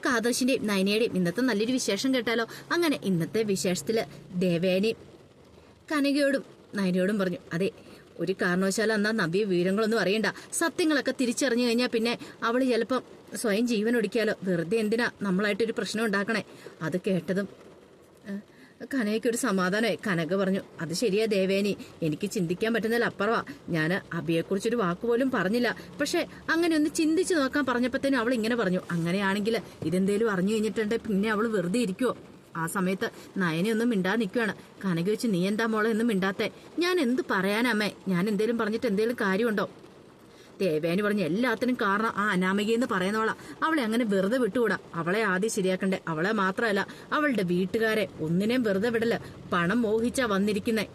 നമുക്ക് ആദർശിന്റെയും നയനയുടെയും ഇന്നത്തെ നല്ലൊരു വിശേഷം കേട്ടാലോ? അങ്ങനെ ഇന്നത്തെ വിശേഷത്തിൽ ദേവേനയും കനകയോടും നയനയോടും പറഞ്ഞു അതെ ഒരു കാരണവശാലും എന്നാ നവ്യ വിവരങ്ങളൊന്നും അറിയണ്ട. സത്യങ്ങളൊക്കെ തിരിച്ചറിഞ്ഞു കഴിഞ്ഞാൽ പിന്നെ അവൾ ചിലപ്പം സ്വയം ജീവൻ ഒടിക്കാലോ വെറുതെ എന്തിനാ നമ്മളായിട്ടൊരു പ്രശ്നം ഉണ്ടാക്കണേ? അത് കേട്ടതും ഏഹ്, കനകയ്ക്ക് ഒരു സമാധാനമായി. കനക പറഞ്ഞു അത് ശരിയാ ദേവേനി. എനിക്ക് ചിന്തിക്കാൻ പറ്റുന്നതിൽ അപ്പുറവാ. ഞാൻ അബിയെക്കുറിച്ചൊരു വാക്ക് പോലും പറഞ്ഞില്ല. പക്ഷെ അങ്ങനെ ഒന്ന് ചിന്തിച്ചു നോക്കാൻ പറഞ്ഞപ്പോഴത്തേനും അവൾ ഇങ്ങനെ പറഞ്ഞു അങ്ങനെയാണെങ്കിൽ ഇതെന്തേലും അറിഞ്ഞു കഴിഞ്ഞിട്ടുണ്ടെങ്കിൽ പിന്നെ അവൾ വെറുതെ ഇരിക്കുവോ? ആ സമയത്ത് നയനയൊന്നും മിണ്ടാ നിൽക്കുവാണ്. കനക വെച്ച് നീ എന്താ മോളെ ഒന്നും മിണ്ടാത്തെ? ഞാൻ എന്ത് പറയാനമ്മേ ഞാൻ എന്തേലും പറഞ്ഞിട്ട് എന്തേലും കാര്യമുണ്ടോ? ദേവേനി പറഞ്ഞ എല്ലാത്തിനും കാരണം ആ അനാമികയെന്ന് പറയുന്നവളാ. അവളെ അങ്ങനെ വെറുതെ വിട്ടുകൂടാ. അവളെ ആദ്യം ശരിയാക്കണ്ടേ? അവളെ മാത്രമല്ല അവളുടെ വീട്ടുകാരെ ഒന്നിനേം വെറുതെ വിടൽ പണം മോഹിച്ചാ വന്നിരിക്കുന്നേ.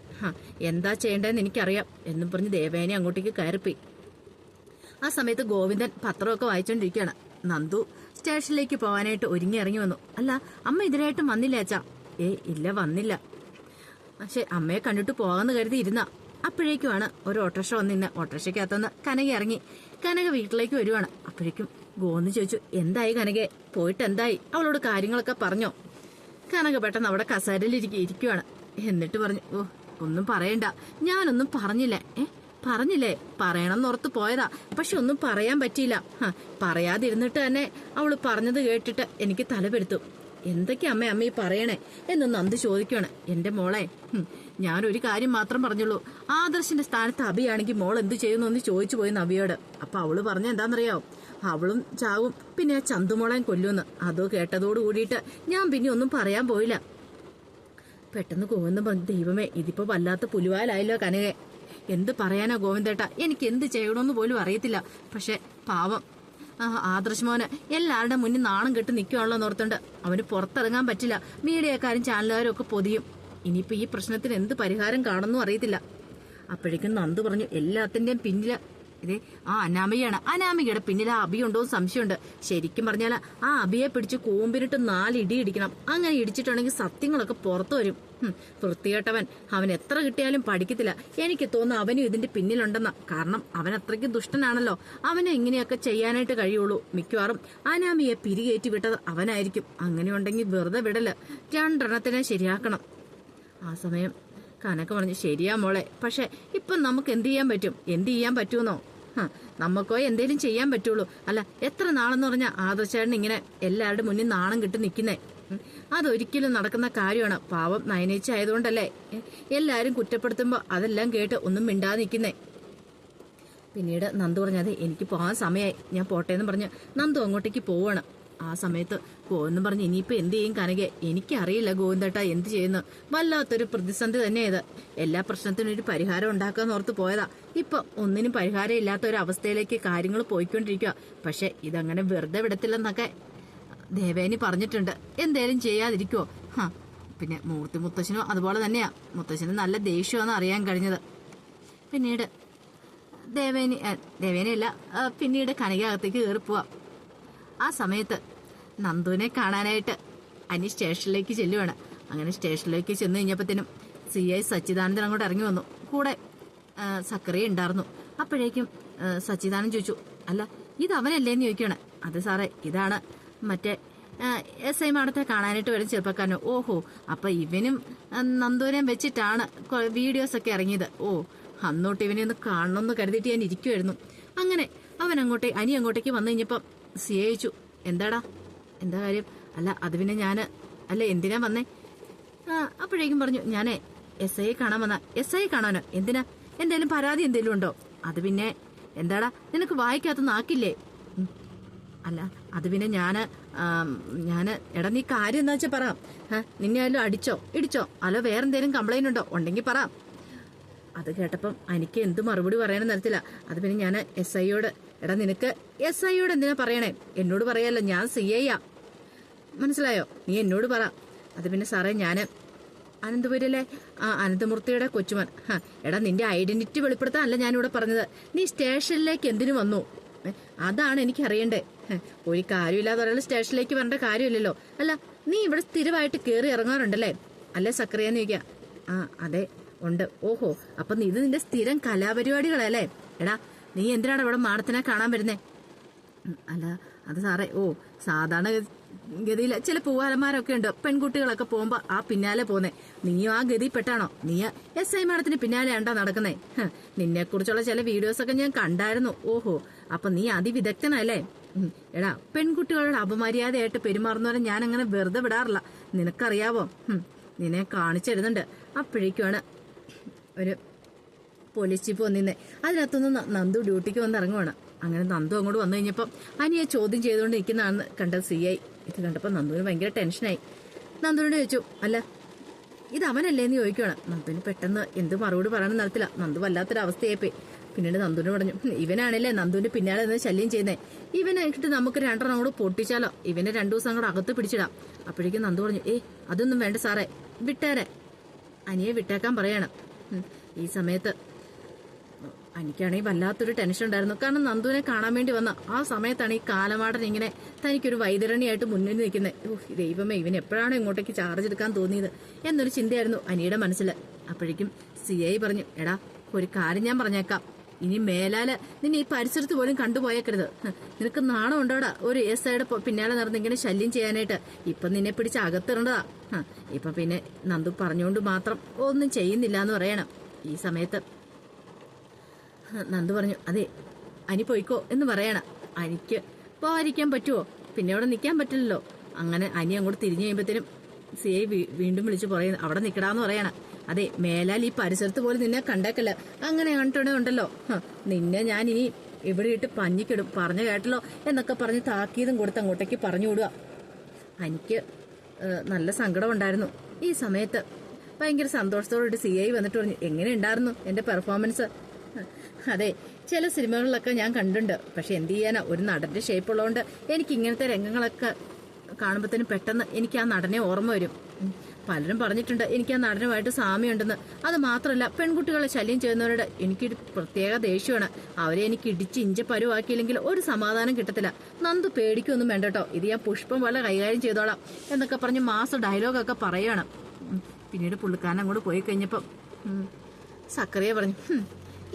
എന്താ ചെയ്യേണ്ടതെന്ന് എനിക്കറിയാം എന്നും പറഞ്ഞ് ദേവേനെ അങ്ങോട്ടേക്ക് കയറിപ്പോയി. ആ സമയത്ത് ഗോവിന്ദൻ പത്രമൊക്കെ വായിച്ചോണ്ടിരിക്കുകയാണ്. നന്ദു സ്റ്റേഷനിലേക്ക് പോകാനായിട്ട് ഒരുങ്ങി ഇറങ്ങി വന്നു. അല്ല അമ്മ ഇതിനായിട്ടും വന്നില്ല അച്ഛാ? ഏ ഇല്ല വന്നില്ല. പക്ഷെ അമ്മയെ കണ്ടിട്ട് പോകാന്ന് കരുതി ഇരുന്ന അപ്പോഴേക്കുമാണ് ഒരു ഓട്ടോറിക്ഷ വന്നിന്ന് ഓട്ടോറിക്ഷയ്ക്കകത്തുനിന്ന് കനക ഇറങ്ങി. കനക വീട്ടിലേക്ക് വരുവാണ്. അപ്പോഴേക്കും ഗോന്ന് ചോദിച്ചു എന്തായി കനകെ? പോയിട്ട് എന്തായി അവളോട് കാര്യങ്ങളൊക്കെ പറഞ്ഞോ. കനക പെട്ടെന്ന് അവിടെ കസേരയിൽ ഇരിക്കുവാണ്. എന്നിട്ട് പറഞ്ഞു ഓ ഒന്നും പറയണ്ട. ഞാനൊന്നും പറഞ്ഞില്ല. ഏ പറഞ്ഞില്ലേ? പറയണം എന്നോർത്ത് പോയതാ. പക്ഷെ ഒന്നും പറയാൻ പറ്റിയില്ല. പറയാതിരുന്നിട്ട് തന്നെ അവൾ പറഞ്ഞത് കേട്ടിട്ട് എനിക്ക് തലപെരുത്തു എന്തൊക്കെ അമ്മ അമ്മ ഈ പറയണേ? എന്ന് നന്ദ് ചോദിക്കുകയാണ് എന്റെ മോളെ ഞാൻ ഒരു കാര്യം മാത്രം പറഞ്ഞുള്ളൂ. ആദർശിന്റെ സ്ഥാനത്ത് അബിയാണെങ്കിൽ മോൾ എന്ത് ചെയ്യുന്നു എന്ന് ചോദിച്ചു പോയി നബിയോട് അപ്പൊ അവൾ പറഞ്ഞ എന്താണെന്നറിയാവോ? അവളും ചാവും. പിന്നെ ആ ചന്തുമോളെയും കൊല്ലുമെന്ന് അതോ കേട്ടതോട് കൂടിയിട്ട് ഞാൻ പിന്നെ ഒന്നും പറയാൻ പോയില്ല. പെട്ടെന്ന് ഗോവിന്ദൻ പറഞ്ഞു ദൈവമേ ഇതിപ്പോ വല്ലാത്ത പുലുവാലായല്ലോ കനകെ. എന്ത് പറയാനാ ഗോവിന്ദേട്ട? എനിക്ക് എന്ത് ചെയ്യണമെന്ന് പോലും അറിയത്തില്ല. പക്ഷെ പാവം ആ ആദർശമോന് എല്ലാവരുടെ മുന്നിൽ നാണം കെട്ട് നിൽക്കുകയാണല്ലോ ഓർത്തുണ്ട് അവന് പുറത്തിറങ്ങാൻ പറ്റില്ല. മീഡിയക്കാരും ചാനലുകാരും ഒക്കെ പൊതിയും. ഇനിയിപ്പോ ഈ പ്രശ്നത്തിന് എന്ത് പരിഹാരം കാണുന്നു അറിയത്തില്ല. അപ്പോഴേക്കും നന്ദു പറഞ്ഞു എല്ലാത്തിന്റെയും പിന്നിൽ ഇതേ ആ അനാമികയാണ്. അനാമികയുടെ പിന്നിൽ ആ അബിയുണ്ടോ എന്ന് സംശയമുണ്ട്. ശരിക്കും പറഞ്ഞാൽ ആ അബിയെ പിടിച്ച് കൂമ്പിനിട്ട് നാല് ഇടി ഇടിക്കണം. അങ്ങനെ ഇടിച്ചിട്ടുണ്ടെങ്കിൽ സത്യങ്ങളൊക്കെ പുറത്തു വരും. വൃത്തികെട്ടവൻ. അവൻ എത്ര കിട്ടിയാലും പഠിക്കത്തില്ല. എനിക്ക് തോന്നുന്നു അവനും ഇതിന്റെ പിന്നിലുണ്ടെന്ന്. കാരണം അവൻ അത്രയ്ക്ക് ദുഷ്ടനാണല്ലോ. അവനെ ഇങ്ങനെയൊക്കെ ചെയ്യാനായിട്ട് കഴിയുള്ളൂ. മിക്കവാറും അനാമിയെ പിരികേറ്റി വിട്ടത് അവനായിരിക്കും. അങ്ങനെയുണ്ടെങ്കിൽ വെറുതെ വിടൽ. രണ്ടെണ്ണത്തിനെ ശരിയാക്കണം. ആ സമയം കനക്ക് പറഞ്ഞു ശരിയാ മോളെ. പക്ഷെ ഇപ്പം നമുക്ക് എന്ത് ചെയ്യാൻ പറ്റും? എന്ത് ചെയ്യാൻ പറ്റുമെന്നോ നമുക്കോ എന്തേലും ചെയ്യാൻ പറ്റുള്ളൂ. അല്ല എത്ര നാളെന്ന് പറഞ്ഞാൽ ആദർശേട്ടൻ ഇങ്ങനെ എല്ലാവരുടെ മുന്നിൽ നാണം കിട്ടി നിൽക്കുന്നേ അതൊരിക്കലും നടക്കുന്ന കാര്യമാണ്. പാവം നയനേച്ച ആയതുകൊണ്ടല്ലേ? എല്ലാവരും എല്ലാരും കുറ്റപ്പെടുത്തുമ്പോ അതെല്ലാം കേട്ട് ഒന്നും മിണ്ടാതെ നിൽക്കുന്നേ പിന്നീട് നന്ദു പറഞ്ഞത് എനിക്ക് പോകാൻ സമയമായി ഞാൻ പോട്ടേന്ന് പറഞ്ഞ് നന്ദു അങ്ങോട്ടേക്ക് പോവാണ്. ആ സമയത്ത് ഗോവെന്ന് പറഞ്ഞ് ഇനിയിപ്പോ എന്ത് ചെയ്യും കനകെ എനിക്കറിയില്ല ഗോവിന്ദേട്ട എന്ത് ചെയ്യുന്നു. വല്ലാത്തൊരു പ്രതിസന്ധി തന്നെ ഇത് എല്ലാ പ്രശ്നത്തിനും ഒരു പരിഹാരം ഉണ്ടാക്കാന്ന് ഓർത്ത് പോയതാ. ഇപ്പൊ ഒന്നിനും പരിഹാരം ഇല്ലാത്ത ഒരു അവസ്ഥയിലേക്ക് കാര്യങ്ങൾ പോയിക്കൊണ്ടിരിക്കുക പക്ഷെ ഇതങ്ങനെ വെറുതെ വിടത്തില്ലെന്നൊക്കെ ദേവേനി പറഞ്ഞിട്ടുണ്ട്. എന്തേലും ചെയ്യാതിരിക്കുവോ? ഹാ പിന്നെ മൂർത്തി മുത്തശ്ശനും അതുപോലെ തന്നെയാ. മുത്തശ്ശന് നല്ല ദേഷ്യമാണെന്ന് അറിയാൻ കഴിഞ്ഞത്. പിന്നീട് ദേവേനി ദേവേനയല്ല പിന്നീട് കണികകത്തേക്ക് കയറിപ്പോവാം. പോവാം ആ സമയത്ത് നന്ദുവിനെ കാണാനായിട്ട് അനി സ്റ്റേഷനിലേക്ക് ചെല്ലുവാണ്. അങ്ങനെ സ്റ്റേഷനിലേക്ക് ചെന്ന് കഴിഞ്ഞപ്പോഴത്തേനും സി ഐ സച്ചിദാനന്ദൻ അങ്ങോട്ട് ഇറങ്ങി വന്നു. കൂടെ സക്കറിയ ഉണ്ടായിരുന്നു. അപ്പോഴേക്കും സച്ചിദാനന്ദൻ ചോദിച്ചു അല്ല ഇത് അവനല്ലേന്ന് ചോദിക്കുകയാണ്. അത് സാറേ ഇതാണ്. മറ്റേ എസ് ഐ മാഡത്തെ കാണാനായിട്ട് വരും ചെറുപ്പക്കാരനോ. ഓഹോ അപ്പൊ ഇവനും ആ, വെച്ചിട്ടാണ് വീഡിയോസൊക്കെ ഇറങ്ങിയത്. ഓ അന്നോട്ട് ഇവനെ ഒന്ന് കാണണമെന്ന് കരുതിയിട്ട് ഞാൻ ഇരിക്കുമായിരുന്നു അങ്ങനെ അവൻ അങ്ങോട്ടേ അനി അങ്ങോട്ടേക്ക് വന്നു കഴിഞ്ഞപ്പം സി അയച്ചു എന്താടാ? എന്താ കാര്യം? അല്ല അത് പിന്നെ ഞാൻ അല്ല എന്തിനാ വന്നേ? ആ, അപ്പോഴേക്കും പറഞ്ഞു ഞാനേ എസ് ഐയെ കാണാൻ വന്ന എസ് ഐ കാണാനോ? എന്തിനാ? എന്തേലും പരാതി എന്തേലും ഉണ്ടോ? അത് പിന്നെ എന്താടാ? നിനക്ക് വായിക്കാത്ത നാക്കില്ലേ അല്ല അത് പിന്നെ ആം, ഞാൻ എടാ നീ കാര്യം എന്താ വെച്ചാ പറ. നിന്നെ ആയാലും അടിച്ചോ ഇടിച്ചോ? അല്ലോ വേറെന്തേലും കംപ്ലൈന്റ് ഉണ്ടോ? ഉണ്ടെങ്കിൽ പറ. അത് കേട്ടപ്പം എനിക്ക് എന്ത് മറുപടി പറയാനും നടത്തില്ല അത് പിന്നെ ഞാൻ എസ് ഐയോട് എടാ നിനക്ക് എസ് ഐയോട് എന്തിനാ പറയണേ? എന്നോട് പറയാലോ ഞാൻ സി ആ മനസ്സിലായോ? നീ എന്നോട് പറ. അത് പിന്നെ സാറേ ഞാൻ അനന്തപുരിലെ ആ അനന്തമൂർത്തിയുടെ കൊച്ചുമൻ എടാ നിന്റെ ഐഡന്റിറ്റി വെളിപ്പെടുത്താനല്ല ഞാനിവിടെ പറഞ്ഞത്. നീ സ്റ്റേഷനിലേക്ക് എന്തിനു വന്നു? അതാണ് എനിക്ക് അറിയണ്ടേ ഒരു കാര്യമില്ലാതെ ഒരാൾ സ്റ്റേഷനിലേക്ക് വരേണ്ട കാര്യമില്ലല്ലോ. അല്ല നീ ഇവിടെ സ്ഥിരമായിട്ട് കയറി ഇറങ്ങാറുണ്ടല്ലേ? അല്ലേ സക്രിയെന്ന് ചോദിക്കാം? ആ അതെ ഉണ്ട്. ഓഹോ അപ്പൊ ഇത് നിന്റെ സ്ഥിരം കലാപരിപാടികളല്ലേ? എടാ നീ എന്തിനാണ് ഇവിടെ മാഡത്തിനെ കാണാൻ വരുന്നേ? അല്ല അത് സാറേ ഓ സാധാരണ ഗതിയിൽ ചില പൂവാലന്മാരൊക്കെ ഉണ്ട്. പെൺകുട്ടികളൊക്കെ പോകുമ്പോ ആ പിന്നാലെ പോന്നെ. നീയും ആ ഗതി പെട്ടാണോ? നീ എസ് ഐ മാഡത്തിന് പിന്നാലെ ഉണ്ടോ നടക്കുന്നേ. നിന്നെ കുറിച്ചുള്ള ചില വീഡിയോസ് ഒക്കെ ഞാൻ കണ്ടായിരുന്നു. ഓഹോ അപ്പൊ നീ അതിവിദഗ്ധനല്ലേ. എടാ പെൺകുട്ടികളോട് അപമര്യാദയായിട്ട് പെരുമാറുന്നവരെ ഞാൻ അങ്ങനെ വെറുതെ വിടാറില്ല. നിനക്കറിയാവോ? നിന്നെ കാണിച്ചിരുന്നുണ്ട് അപ്പോഴേക്കുമാണ് ഒരു പോലീസ് ചീഫ് വന്നിന്ന്. അതിനകത്തുനിന്ന് നന്ദു ഡ്യൂട്ടിക്ക് വന്ന് ഇറങ്ങുവാണ്. അങ്ങനെ നന്ദു അങ്ങോട്ട് വന്നു കഴിഞ്ഞപ്പം അനിയെ ചോദ്യം ചെയ്തുകൊണ്ട് നിൽക്കുന്നതാണെന്ന് കണ്ടത് സി ഐ ഇത് കണ്ടപ്പോൾ നന്ദുവിന് ഭയങ്കര ടെൻഷനായി. നന്ദുവിനോട് ചോദിച്ചു അല്ല ഇത് അവനല്ലേ എന്ന് ചോദിക്കുവാണ്. നന്ദുവിന് പെട്ടെന്ന് എന്ത് മറുപടി പറയണം നടത്തില്ല നന്ദു വല്ലാത്തൊരു അവസ്ഥയായിപ്പോയി പിന്നീട് നന്ദുവിന് പറഞ്ഞു ഇവനാണല്ലേ നന്ദുവിന്റെ പിന്നാലെ നിന്ന് ശല്യം ചെയ്യുന്നേ. ഇവനെ ഇട്ടിട്ട് നമുക്ക് രണ്ടെണ്ണം കൂടെ പൊട്ടിച്ചാലോ? ഇവനെ രണ്ടു ദിവസം കൂടെ അകത്ത് പിടിച്ചിടാം. അപ്പോഴേക്കും നന്ദു പറഞ്ഞു ഏ അതൊന്നും വേണ്ട സാറേ. വിട്ടേരെ. അനിയെ വിട്ടേക്കാൻ പറയണം. ഈ സമയത്ത് എനിക്കാണെങ്കിൽ വല്ലാത്തൊരു ടെൻഷൻ ഉണ്ടായിരുന്നു. കാരണം നന്ദുവിനെ കാണാൻ വേണ്ടി വന്ന ആ സമയത്താണ് ഈ കാലമാടൻ ഇങ്ങനെ തനിക്കൊരു വൈതരണിയായിട്ട് മുന്നിൽ നിൽക്കുന്നത് ഓഹ് ദൈവമേ ഇവൻ എപ്പോഴാണ് ഇങ്ങോട്ടേക്ക് ചാർജ് എടുക്കാൻ തോന്നിയത് എന്നൊരു ചിന്തയായിരുന്നു അനിയുടെ മനസ്സിൽ അപ്പോഴേക്കും സി ഐ പറഞ്ഞു എടാ ഒരു കാര്യം ഞാൻ പറഞ്ഞേക്കാം. ഇനി മേലാൽ നിന്നെ ഈ പരിസരത്ത് പോലും കണ്ടുപോയേക്കരുത്. നിനക്ക് നാണം ഉണ്ടോടാ? ഒരു എസ് ഐയുടെ പിന്നാലെ നടന്ന് ഇങ്ങനെ ശല്യം ചെയ്യാനായിട്ട്. ഇപ്പൊ നിന്നെ പിടിച്ച് അകത്തിറണ്ടതാ ഹ, ഇപ്പൊ പിന്നെ നന്ദു പറഞ്ഞുകൊണ്ട് മാത്രം ഒന്നും ചെയ്യുന്നില്ല എന്ന് പറയണം. ഈ സമയത്ത് നന്ദു പറഞ്ഞു അതെ അനി പോയിക്കോ എന്ന് പറയണ. അനിക്ക് പോവാതിരിക്കാൻ പറ്റുമോ പിന്നെ അവിടെ നിൽക്കാൻ പറ്റില്ലല്ലോ. അങ്ങനെ അനി അങ്ങോട്ട് തിരിഞ്ഞു കഴിയുമ്പോഴത്തേനും സി ഐ വീണ്ടും വിളിച്ച് പറയുന്നു അവിടെ നിൽക്കടാന്ന് പറയണ. അതെ മേലാൽ ഈ പരിസരത്ത് പോലും നിന്നെ കണ്ടേക്കല്ല. അങ്ങനെ കണ്ടിട്ടേ ഉണ്ടല്ലോ. നിന്നെ ഞാൻ ഇനി ഇവിടെ ഇട്ട് പഞ്ഞിക്കിടും. പറഞ്ഞു കേട്ടല്ലോ എന്നൊക്കെ പറഞ്ഞ് താക്കീതും കൊടുത്ത് അങ്ങോട്ടേക്ക് പറഞ്ഞു വിടുക. എനിക്ക് നല്ല സങ്കടമുണ്ടായിരുന്നു ഈ സമയത്ത് ഭയങ്കര സന്തോഷത്തോടെ സി ഐ വന്നിട്ട് പറഞ്ഞു എങ്ങനെ ഉണ്ടായിരുന്നു എന്റെ പെർഫോമൻസ് അതെ ചില സിനിമകളിലൊക്കെ ഞാൻ കണ്ടിട്ടുണ്ട്. പക്ഷെ എന്ത് ചെയ്യാനാ? ഒരു നടന്റെ ഷേപ്പ് ഉള്ളതുകൊണ്ട് എനിക്ക് ഇങ്ങനത്തെ രംഗങ്ങളൊക്കെ കാണുമ്പോഴത്തേനും പെട്ടെന്ന് എനിക്ക് ആ നടനെ ഓർമ്മ വരും. പലരും പറഞ്ഞിട്ടുണ്ട് എനിക്ക് ആ നടനുമായിട്ട് സാമ്യമുണ്ടെന്ന്. അത് മാത്രമല്ല പെൺകുട്ടികളെ ശല്യം ചെയ്യുന്നവരോട് എനിക്കൊരു പ്രത്യേക ദേഷ്യമാണ്. അവരെ എനിക്ക് ഇടിച്ച് ഇഞ്ച പരുവാക്കിയില്ലെങ്കിൽ ഒരു സമാധാനം കിട്ടത്തില്ല. നന്ദു പേടിക്കൊന്നും വേണ്ട കേട്ടോ. ഇത് ഞാൻ പുഷ്പം പോലെ കൈകാര്യം ചെയ്തോളാം എന്നൊക്കെ പറഞ്ഞ് മാസ ഡയലോഗൊക്കെ പറയുകയാണ്. പിന്നീട് പുള്ളിക്കാരൻ അങ്ങോട്ട് പോയി കഴിഞ്ഞപ്പം സക്കറിയെ സക്കറിയ പറഞ്ഞു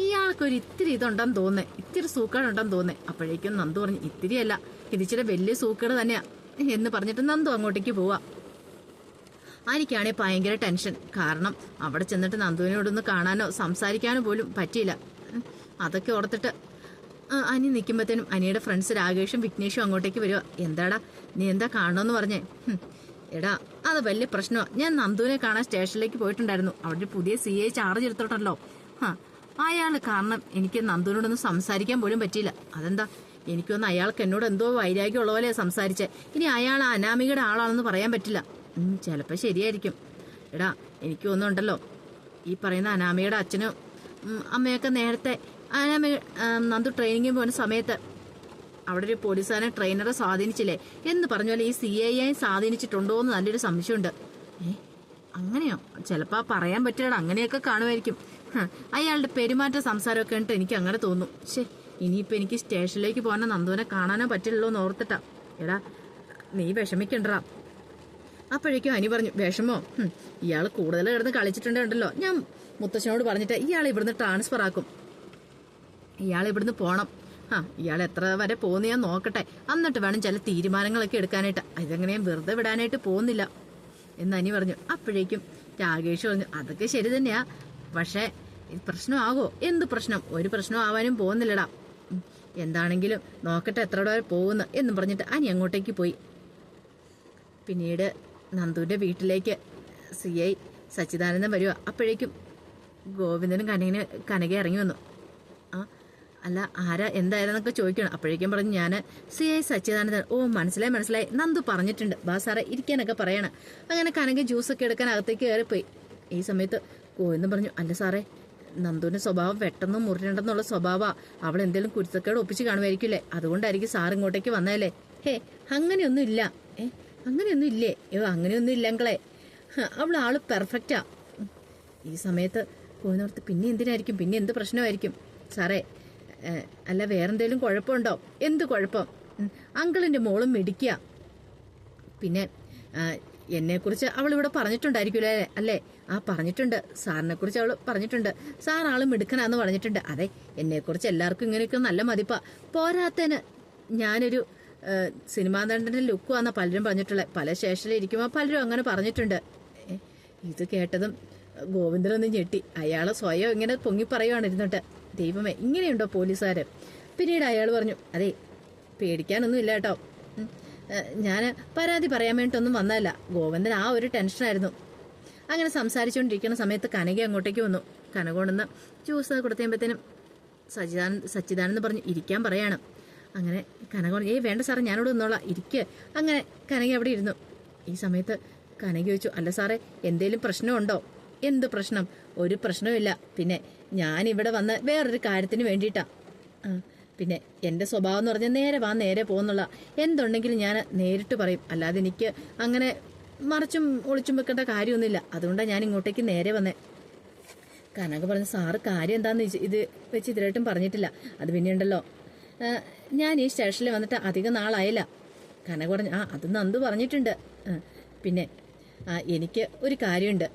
"ഹും, ഇയാൾക്ക് ഒരു ഇത്തിരി ഇതുണ്ടെന്ന് തോന്നേ ഇത്തിരി സൂക്കേടുണ്ടെന്ന് തോന്നേ അപ്പോഴേക്കും നന്ദു പറഞ്ഞു ഇത്തിരിയല്ല. ഇതിച്ചിരി വലിയ സൂക്കേട് തന്നെയാ. എന്ന് പറഞ്ഞിട്ട് നന്ദു അങ്ങോട്ടേക്ക് പോവാ. ആനിക്കാണെ ഭയങ്കര ടെൻഷൻ. കാരണം അവിടെ ചെന്നിട്ട് നന്ദുവിനോടൊന്ന് കാണാനോ സംസാരിക്കാനോ പോലും പറ്റിയില്ല. അതൊക്കെ ഓർത്തിട്ട് അനി നിൽക്കുമ്പോഴത്തേനും അനിയുടെ ഫ്രണ്ട്സ് രാകേഷും വിഘ്നേഷും അങ്ങോട്ടേക്ക് വരുവാ. എന്താടാ? നീ എന്താ കാണണമെന്ന് പറഞ്ഞേ. എടാ അത് വലിയ പ്രശ്നമാണ് ഞാൻ നന്ദുവിനെ കാണാൻ സ്റ്റേഷനിലേക്ക് പോയിട്ടുണ്ടായിരുന്നു. അവിടെ പുതിയ സി ചാർജ് എടുത്തോട്ടല്ലോ. ഹാ അയാൾ കാരണം എനിക്ക് നന്ദുവിനോടൊന്നും സംസാരിക്കാൻ പോലും പറ്റിയില്ല. അതെന്താ? എനിക്കൊന്ന് അയാൾക്ക് എന്നോട് എന്തോ വൈരാഗ്യം ഉള്ള പോലെ സംസാരിച്ചേ. ഇനി അയാൾ അനാമികയുടെ ആളാണെന്ന് പറയാൻ പറ്റില്ല. ചിലപ്പോൾ ചിലപ്പോ ശരിയായിരിക്കും. എടാ എനിക്ക് ഒന്നുണ്ടല്ലോ ഈ പറയുന്ന അനാമികയുടെ അച്ഛനും അമ്മയൊക്കെ നേരത്തെ അനാമി നന്ദു ട്രെയിനിങ്ങിന് പോകുന്ന സമയത്ത് അവിടെ ഒരു പോലീസുകാരനെ ട്രെയിനറെ സ്വാധീനിച്ചില്ലേ? എന്ന് പറഞ്ഞ പോലെ ഈ സി ഐ ഐ സ്വാധീനിച്ചിട്ടുണ്ടോ എന്ന് നല്ലൊരു സംശയമുണ്ട്. ഏ അങ്ങനെയോ? ചിലപ്പോൾ പറയാൻ പറ്റില്ല അങ്ങനെയൊക്കെ കാണുമായിരിക്കും. അയാളുടെ പെരുമാറ്റ സംസാരമൊക്കെ കണ്ടിട്ട് എനിക്ക് അങ്ങനെ തോന്നും. ശേ ഇനിയിപ്പോ എനിക്ക് സ്റ്റേഷനിലേക്ക് പോകാനോ നന്ദുവിനെ കാണാനോ പറ്റില്ലല്ലോ എന്ന് ഓർത്തിട്ടാ. എടാ നീ വിഷമിക്കണ്ടടാ. അപ്പോഴേക്കും അനി പറഞ്ഞു വിഷമോ? ഇയാൾ കൂടുതൽ കിടന്ന് കളിച്ചിട്ടുണ്ടല്ലോ ഞാൻ മുത്തശ്ശനോട് പറഞ്ഞിട്ട് ഇയാൾ ഇവിടുന്ന് ട്രാൻസ്ഫർ ആക്കും. ഇയാൾ ഇവിടുന്ന് പോണം. ആ ഇയാൾ എത്ര വരെ പോകുന്ന ഞാൻ നോക്കട്ടെ. എന്നിട്ട് വേണം ചില തീരുമാനങ്ങളൊക്കെ എടുക്കാനായിട്ട്. ഇതെങ്ങനെ ഞാൻ വെറുതെ വിടാനായിട്ട് പോകുന്നില്ല. എന്ന് അനി പറഞ്ഞു. അപ്പോഴേക്കും രാകേഷ് പറഞ്ഞു അതൊക്കെ ശരി തന്നെയാ. പക്ഷേ പ്രശ്നമാകോ? എന്ത് പ്രശ്നം? ഒരു പ്രശ്നം ആവാനും പോകുന്നില്ലടാ. എന്താണെങ്കിലും നോക്കട്ടെ എത്ര വരെ പോകുന്നു എന്നും പറഞ്ഞിട്ട് അനി അങ്ങോട്ടേക്ക് പോയി. പിന്നീട് നന്ദുവിന്റെ വീട്ടിലേക്ക് സി ഐ സച്ചിദാനന്ദൻ വരിക അപ്പോഴേക്കും ഗോവിന്ദനും കനകന് കനക ഇറങ്ങി വന്നു. ആ അല്ല ആരാ? എന്തായിരുന്നൊക്കെ ചോദിക്കണം. അപ്പോഴേക്കും പറഞ്ഞു ഞാൻ സി ഐ സച്ചിദാനന്ദൻ. ഓ മനസ്സിലായി മനസ്സിലായി. നന്ദു പറഞ്ഞിട്ടുണ്ട്. ബാ സാറേ ഇരിക്കാനൊക്കെ പറയണം. അങ്ങനെ കനക ജ്യൂസൊക്കെ എടുക്കാൻ അകത്തേക്ക് കയറിപ്പോയി. ഈ സമയത്ത് ഗോവിന്ദൻ പറഞ്ഞു അല്ല സാറേ നന്ദുവിന്റെ സ്വഭാവം പെട്ടെന്ന് മുറിയണ്ടെന്നുള്ള സ്വഭാവ. അവൾ എന്തെങ്കിലും കുരുത്തക്കേട് ഒപ്പിച്ച് കാണുമായിരിക്കില്ലേ? അതുകൊണ്ടായിരിക്കും സാർ ഇങ്ങോട്ടേക്ക് വന്നതല്ലേ? ഹേ അങ്ങനെയൊന്നും ഇല്ല ഏ അങ്ങനെയൊന്നും ഇല്ലേ ഏ അങ്ങനെയൊന്നും ഇല്ലെങ്കളെ അവൾ ആൾ പെർഫെക്റ്റാ. ഈ സമയത്ത് പോകുന്നവർക്ക് പിന്നെ എന്തിനായിരിക്കും? പിന്നെ എന്ത് പ്രശ്നമായിരിക്കും? സാറേ അല്ല വേറെന്തേലും കുഴപ്പമുണ്ടോ? എന്ത് കുഴപ്പം? അങ്കിളിന്റെ മോളും മിടിക്കുക പിന്നെ എന്നെക്കുറിച്ച് അവൾ ഇവിടെ പറഞ്ഞിട്ടുണ്ടായിരിക്കില്ലേ? അല്ലേ? ആ പറഞ്ഞിട്ടുണ്ട്. സാറിനെ കുറിച്ച് അവൾ പറഞ്ഞിട്ടുണ്ട്. സാർ ആൾ മിടുക്കനാന്ന് പറഞ്ഞിട്ടുണ്ട്. അതെ എന്നെക്കുറിച്ച് എല്ലാവർക്കും ഇങ്ങനെയൊക്കെ നല്ല മതിപ്പാ. പോരാത്തേന് ഞാനൊരു സിനിമാ നടന്റെ ലുക്കുവാന്ന പലരും പറഞ്ഞിട്ടുള്ളത് പല സ്റ്റേഷനിൽ ഇരിക്കുമ്പോൾ പലരും അങ്ങനെ പറഞ്ഞിട്ടുണ്ട്. ഇത് കേട്ടതും ഗോവിന്ദനൊന്ന് ഞെട്ടി. അയാൾ സ്വയം ഇങ്ങനെ പൊങ്ങി പറയുവാണ് ഇരുന്നിട്ട്. ദൈവമേ ഇങ്ങനെയുണ്ടോ പോലീസുകാര്? പിന്നീട് അയാൾ പറഞ്ഞു. അതെ പേടിക്കാനൊന്നും ഇല്ല കേട്ടോ. ഞാൻ പരാതി പറയാൻ വേണ്ടിയിട്ടൊന്നും വന്നതല്ല. ഗോവിന്ദൻ ആ ഒരു ടെൻഷനായിരുന്നു. അങ്ങനെ സംസാരിച്ചുകൊണ്ടിരിക്കുന്ന സമയത്ത് കനക അങ്ങോട്ടേക്ക് വന്നു. കനകൊണ്ടെന്ന് ജ്യൂസ് കൊടുത്തപ്പോഴത്തേനും സച്ചിദാനന്ദ് സച്ചിദാനന്ദ് പറഞ്ഞു ഇരിക്കാൻ പറയാണ്. അങ്ങനെ കനക പറഞ്ഞു വേണ്ട സാറേ ഞാനിവിടെ നിന്നോളാം. ഇരിക്കുക അങ്ങനെ കനക അവിടെ ഇരുന്നു. ഈ സമയത്ത് കനക ചോദിച്ചു അല്ല സാറേ എന്തേലും പ്രശ്നമുണ്ടോ? എന്ത് പ്രശ്നം? ഒരു പ്രശ്നവുമില്ല പിന്നെ ഞാൻ ഇവിടെ വന്ന് വേറൊരു കാര്യത്തിന് വേണ്ടിയിട്ടാ. പിന്നെ എന്റെ സ്വഭാവം എന്ന് പറഞ്ഞാൽ നേരെ വാ നേരെ പോകുന്നുള്ള എന്തുണ്ടെങ്കിലും ഞാൻ നേരിട്ട് പറയും. അല്ലാതെ എനിക്ക് അങ്ങനെ മറച്ചും ഒളിച്ചും വെക്കേണ്ട കാര്യമൊന്നുമില്ല. അതുകൊണ്ടാണ് ഞാൻ ഇങ്ങോട്ടേക്ക് നേരെ വന്നേ. കനക പറഞ്ഞ സാറ് കാര്യം എന്താന്ന് ഇത് വെച്ച് ഇതിലായിട്ടും പറഞ്ഞിട്ടില്ല. അത് പിന്നെ ഉണ്ടല്ലോ. ഞാൻ ഈ സ്റ്റേഷനിൽ വന്നിട്ട് അധികം നാളായില്ല. കനക പറഞ്ഞു ആ അത് നന്ദു പറഞ്ഞിട്ടുണ്ട്. പിന്നെ എനിക്ക് ഒരു കാര്യമുണ്ട്.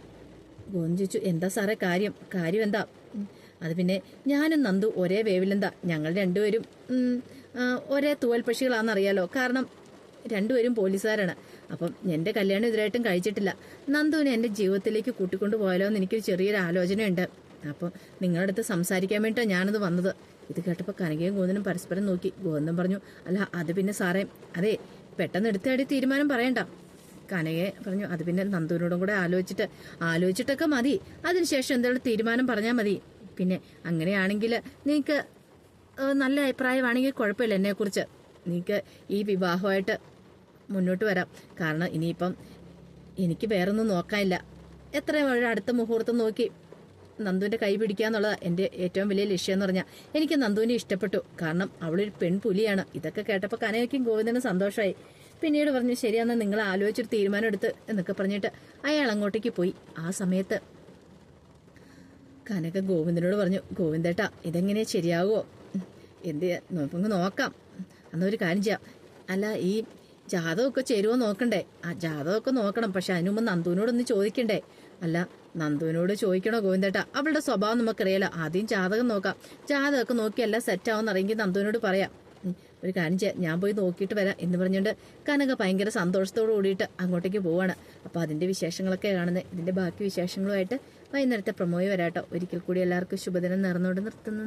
ഗോവിന്ദ് ചോദിച്ചു എന്താ സാറേ കാര്യം? കാര്യം എന്താ അത് പിന്നെ ഞാനും നന്ദു ഒരേ വേവിലെന്താ? ഞങ്ങൾ രണ്ടുപേരും ഒരേ തൂവൽ പക്ഷികളാണെന്നറിയാലോ കാരണം രണ്ടുപേരും പോലീസുകാരാണ്. അപ്പം എന്റെ കല്യാണം ഇതിലായിട്ടും കഴിച്ചിട്ടില്ല. നന്ദുവിനെ എന്റെ ജീവിതത്തിലേക്ക് കൂട്ടിക്കൊണ്ടു പോയാലോ എന്ന് എനിക്കൊരു ചെറിയൊരു ആലോചനയുണ്ട്. അപ്പം നിങ്ങളുടെ അടുത്ത് സംസാരിക്കാൻ വേണ്ടിയിട്ടാണ് ഞാനത് വന്നത്. ഇത് കേട്ടപ്പോൾ കനകയും ഗോവിന്ദനും പരസ്പരം നോക്കി. ഗോവിന്ദൻ പറഞ്ഞു അല്ല അത് പിന്നെ സാറേ അതെ പെട്ടെന്ന് എടുത്താടി തീരുമാനം പറയണ്ട. കനകയെ പറഞ്ഞു അത് പിന്നെ നന്ദുവിനോടും കൂടെ ആലോചിച്ചിട്ട് ആലോചിച്ചിട്ടൊക്കെ മതി. അതിനുശേഷം എന്തെങ്കിലും തീരുമാനം പറഞ്ഞാൽ മതി. പിന്നെ അങ്ങനെയാണെങ്കിൽ നിങ്ങൾക്ക് നല്ല അഭിപ്രായമാണെങ്കിൽ കുഴപ്പമില്ല എന്നെക്കുറിച്ച്. നിങ്ങൾക്ക് ഈ വിവാഹമായിട്ട് മുന്നോട്ട് വരാം. കാരണം ഇനിയിപ്പം എനിക്ക് വേറൊന്നും നോക്കാനില്ല. എത്രയും ഒരു അടുത്ത മുഹൂർത്തം നോക്കി നന്ദുവിന്റെ കൈ പിടിക്കുക എന്നുള്ളത് എന്റെ ഏറ്റവും വലിയ ലക്ഷ്യം എന്ന് പറഞ്ഞാൽ എനിക്ക് നന്ദുവിനെ ഇഷ്ടപ്പെട്ടു. കാരണം അവളൊരു പെൺപുലിയാണ്. ഇതൊക്കെ കേട്ടപ്പോൾ കനകയ്ക്കും ഗോവിന്ദനും സന്തോഷമായി പിന്നീട് പറഞ്ഞു ശരിയാന്ന് നിങ്ങൾ ആലോചിച്ചൊരു തീരുമാനം എടുത്ത് എന്നൊക്കെ പറഞ്ഞിട്ട് അയാൾ അങ്ങോട്ടേക്ക് പോയി. ആ സമയത്ത് കനക ഗോവിന്ദനോട് പറഞ്ഞു ഗോവിന്ദേട്ടാ ഇതെങ്ങനെയാ ശരിയാകുമോ എന്ത് നോക്കാം. അന്നൊരു കാര്യം ചെയ്യാം. അല്ല ഈ ജാതകമൊക്കെ ചേരുവോ നോക്കണ്ടേ? ആ ജാതകമൊക്കെ നോക്കണം. പക്ഷെ അതിനുമ്പ് നന്ദുവിനോടൊന്ന് ചോദിക്കണ്ടേ? അല്ല നന്ദുവിനോട് ചോദിക്കണോ ഗോവിന്ദേട്ട? അവളുടെ സ്വഭാവം നമുക്കറിയാലോ. ആദ്യം ജാതകം നോക്കാം. ജാതകമൊക്കെ നോക്കിയല്ല എല്ലാം സെറ്റ് ആവുമെന്ന് അറിയെങ്കിൽ നന്ദുവിനോട് പറയാം. ഒരു കാര്യം ചെയ്യാം. ഞാൻ പോയി നോക്കിയിട്ട് വരാം എന്ന് പറഞ്ഞുകൊണ്ട് കനക ഭയങ്കര സന്തോഷത്തോട് കൂടിയിട്ട് അങ്ങോട്ടേക്ക് പോവാണ്. അപ്പോൾ അതിന്റെ വിശേഷങ്ങളൊക്കെ കാണുന്നത് ഇതിന്റെ ബാക്കി വിശേഷങ്ങളുമായിട്ട് വൈകുന്നേരത്തെ പ്രമോയി വരാട്ടോ. ഒരിക്കൽ കൂടി എല്ലാവർക്കും ശുഭദിനം നേർന്നുകൊണ്ട് നിർത്തുന്നു.